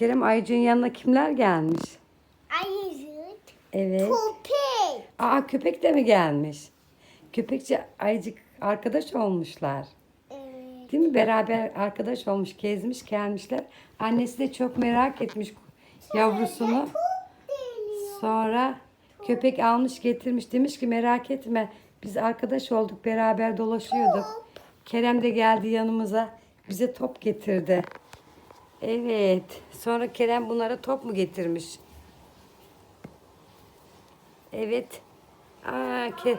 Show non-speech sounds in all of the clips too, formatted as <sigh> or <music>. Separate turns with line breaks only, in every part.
Kerem Ayıcık'ın yanına kimler gelmiş?
Ayıcık.
Evet.
Köpek.
Aa köpek de mi gelmiş? Köpekçi Ayıcık arkadaş olmuşlar.
Evet.
Değil mi? Beraber arkadaş olmuş, gezmiş, gelmişler. Annesi de çok merak etmiş yavrusunu. Sonra köpek almış getirmiş. Demiş ki merak etme biz arkadaş olduk beraber dolaşıyorduk. Kerem de geldi yanımıza bize top getirdi. Evet. Sonra Kerem bunlara top mu getirmiş? Evet. Aa, ke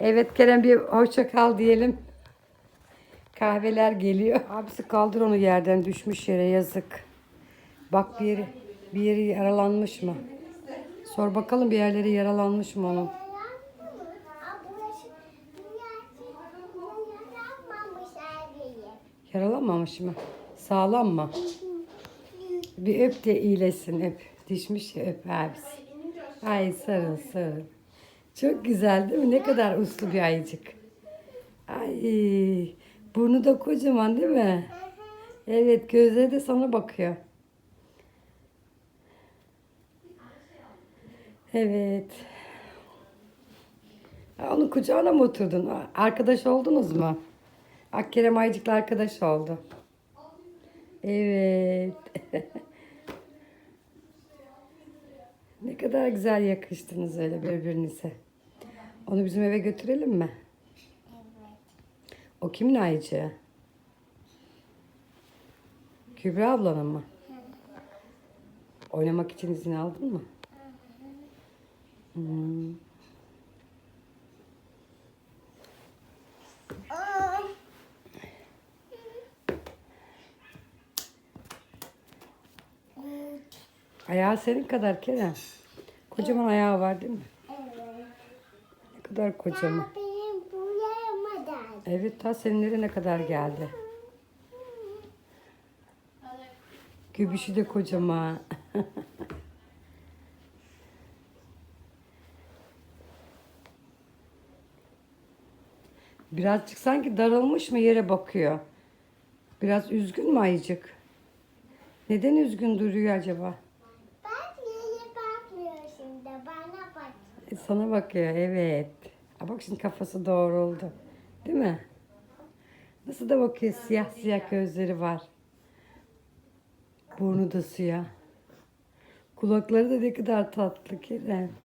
Evet Kerem bir hoşça kal diyelim. Kahveler geliyor. Abisi kaldır onu yerden düşmüş yere yazık. Bak bir yeri, bir yeri yaralanmış mı? Sor bakalım bir yerleri yaralanmış mı onun? Yaralanmamış mı? Sağlam mı? Bir öp de iyilesin öp. Düşmüş ya öp abisi. Ay sarıl sarıl. Çok güzel değil mi? Ne kadar uslu bir ayıcık. Ay burnu da kocaman değil mi? Evet gözleri de sana bakıyor. Evet. Onun kucağına mı oturdun? Arkadaş oldunuz mu? Akkerem Ayıcık'la arkadaş oldu. Evet. <laughs> ne kadar güzel yakıştınız öyle birbirinize. Onu bizim eve götürelim mi? O kimin ayıcığı? Kübra ablanın mı? Oynamak için izin aldın mı? Hmm. Ayağı senin kadar Kerem. Kocaman ayağı var değil mi? Ne kadar kocaman.
Benim buraya.
Evet ta senin ne kadar geldi. Göbüşü de kocaman. Birazcık sanki darılmış mı yere bakıyor. Biraz üzgün mü ayıcık? Neden üzgün duruyor acaba?
Bak yere bakmıyor şimdi. Bana bak.
E, Sana bakıyor evet. Ha, bak şimdi kafası doğruldu. Değil mi? Nasıl da bakıyor siyah siyah gözleri var. Burnu da siyah. Kulakları da ne kadar tatlı Kerem.